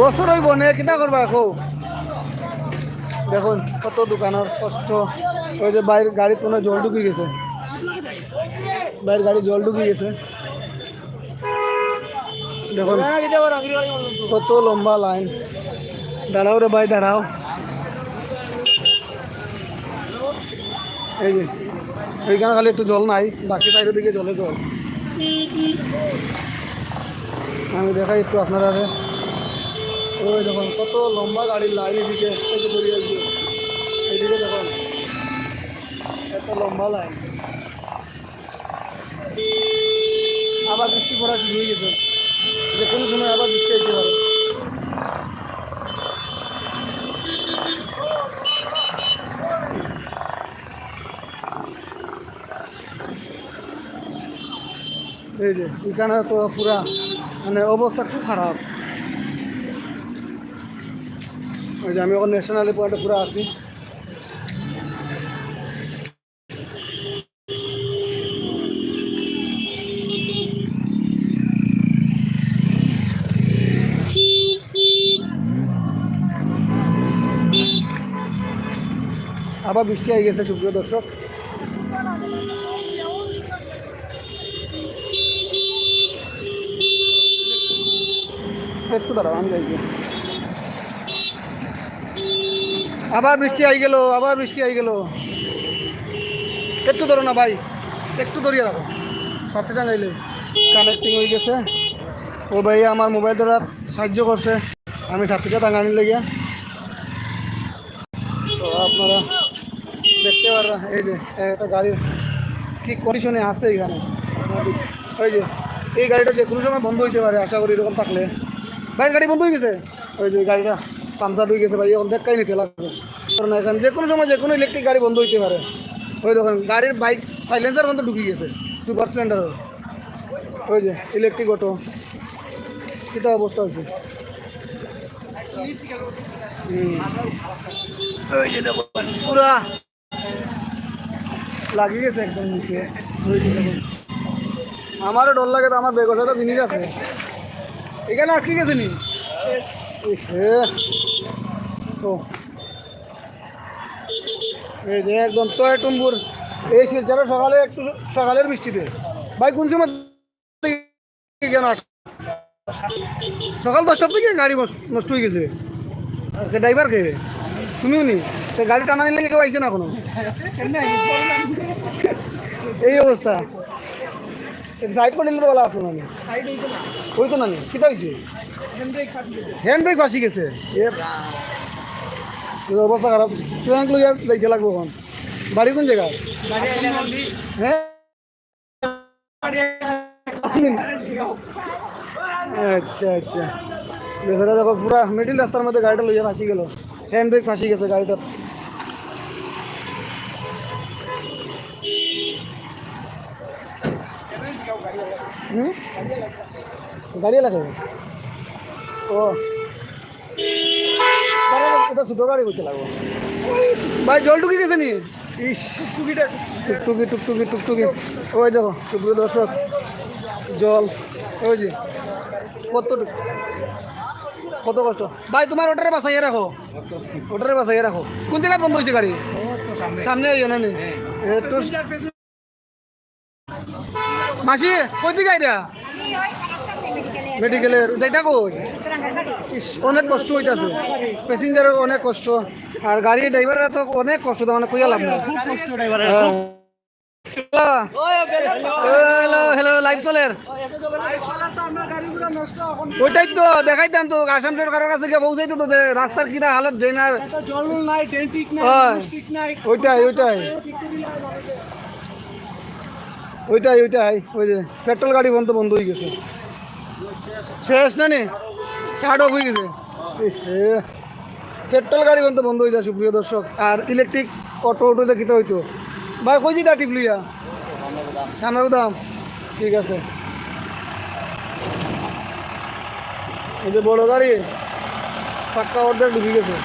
বছর হইব নে, কিনা করবা এখন দেখুন, কত দোকানের কষ্ট। ওই যে বাইরের গাড়ি কোনো জল ঢুকে গেছে। বাইরের গাড়ি জল ঢুকে গেছে। দেখুন, কত লম্বা লাইন। দাঁড়াও রে ভাই, দাঁড়াও। এই যে এইখানে খালি একটু জল নাই, বাকি সাইডের দিকে জলে জল। আমি দেখাই একটু আপনারা। ওই দেখুন, কত লম্বা গাড়ির লাইন এদিকে এই যে বেরিয়ে আসছে। এইদিকে দেখুন, এত লম্বা লাইন আবার বৃষ্টি পড়া শুরু হয়ে গেছে। যে কোনো সময় আবার বৃষ্টি আসতে পারে। এই যে, এখানে তো পুরা মানে অবস্থা খুব খারাপ। ওই যে আমি এখন ন্যাশনাল পয়েন্টে পুরো আছি। আবার বৃষ্টি হয়ে গেছে, সুপ্রিয় দর্শক। একটু দাঁড়াও, আমি যাই গিয়ে। আবার বৃষ্টি আই গেল, আবার বৃষ্টি আই গেল। একটু ধরো না ভাই, একটু ধরিয়ে রাখো। সাথে টাঙাইলে কানেক্টিং হয়ে গেছে। ও ভাই আমার মোবাইল ধরার সাহায্য করছে। আমি সাথীটা টাঙানি লেগে তো আপনারা দেখতে পারবেন, এই যে, একটা গাড়ির কি কন্ডিশনে আছে এখানে? ওই যে, এই গাড়িটা যে কোনো সময় বন্ধ হইতে পারে, আশা করি এরকম থাকলে। ভাইয়ের গাড়ি বন্ধ হয়ে গেছে? ওই যে গাড়িটা। পাংচার হয়ে গেছে ভাই, এখন দেখাই নিতে লাগবে। কারণ এখানে যে কোনো সময় যে কোনো ইলেকট্রিক গাড়ি বন্ধ হইতে পারে। ওই দেখুন, গাড়ির বাইক সাইলেন্সার বন্ধ ঢুকে গেছে সুপার স্প্লেন্ডার ওই যে ইলেকট্রিক অটো কিতা অবস্থা হয়েছে। ওই যে লাগিয়ে গেছে একদম নিচে। ওই যে দেখুন আমারও ডর লাগে তো, আমার বেগত একটা জিনিস আছে। এখানে আটকে গেছে নি? একদম টয় টুম্বুর। এই শিলচরে সকালে একটু সকালের বৃষ্টিতে। ভাই, কোন সময় কেন সকাল দশটার থেকে গাড়ি নষ্ট- হয়ে গেছে। ড্রাইভার কে তুমিও নি? গাড়ি টানা নিলে কেউ আইছে না কোনো এই অবস্থা। সাইড করে নিলে তো বলা আছে মানে ওই তো না কিতা হয়েছে হ্যান্ড ব্রেক ফাঁসি গেছে? অবস্থা খারাপ। ট্রেঙ্ক লইয়া যাইতে লাগবো এখন। বাড়ি কোন জায়গা হ্যাঁ আচ্ছা আচ্ছা। বেচারা দেখো পুরা মিডিল রাস্তার মধ্যে গাড়িটা লইয়া ফাঁসি গেল। হ্যান্ড ব্রেক ফাঁসি গেছে গাড়িটা হুম? গাড়ি লাগে ও। এটা ছোটো গাড়ি করতে লাগবো। ভাই জল ঢুকে গেছে নি? ইস টুকটুকি টুকটুকি টুকটুকি। ওই দেখো সুপ্রিয় দর্শক জল। ওই যে কত কত কষ্ট? ভাই তোমার ওটারে বাসাইয়ে রাখো। ওটারে বাসাইয়ে রাখো। কোন জায়গায় বন্ধ হয়েছে গাড়ি? সামনে। এই না মাসি কই দিকে আইরা মেডিকেলের যাইতা কই? ইস, অনেক কষ্ট হইতাছে। প্যাসেঞ্জারের অনেক কষ্ট। আর গাড়ি ড্রাইভারের তো অনেক কষ্ট মানে কইয়া লাভ না খুব কষ্ট ড্রাইভারের হ্যালো। হ্যালো লাইভ চলের? ওইটাই তো দেখাইতাম তো আসাম সরকারের কাছে গিয়ে পৌঁছাইতো তো যে রাস্তার কিনা হালত হয়। নাই। ওইটাই ওইটাই। ওইটাই ওইটাই। ওই যে পেট্রোল গাড়ি বন্ধ বন্ধ হয়ে গেছে। শেষ না নি? স্টার্ট অফ হয়ে গেছে। পেট্রোল গাড়ি বন্ধ বন্ধ হয়ে যায়, সুপ্রিয় দর্শক। আর ইলেকট্রিক অটো অটো দেখিতে হইতো। ভাই, কই দিতা টিপলুইয়া সামনে দাম ঠিক আছে। এই যে বড় গাড়ি, পাক্কা অর্ধেক ঢুকে গেছে।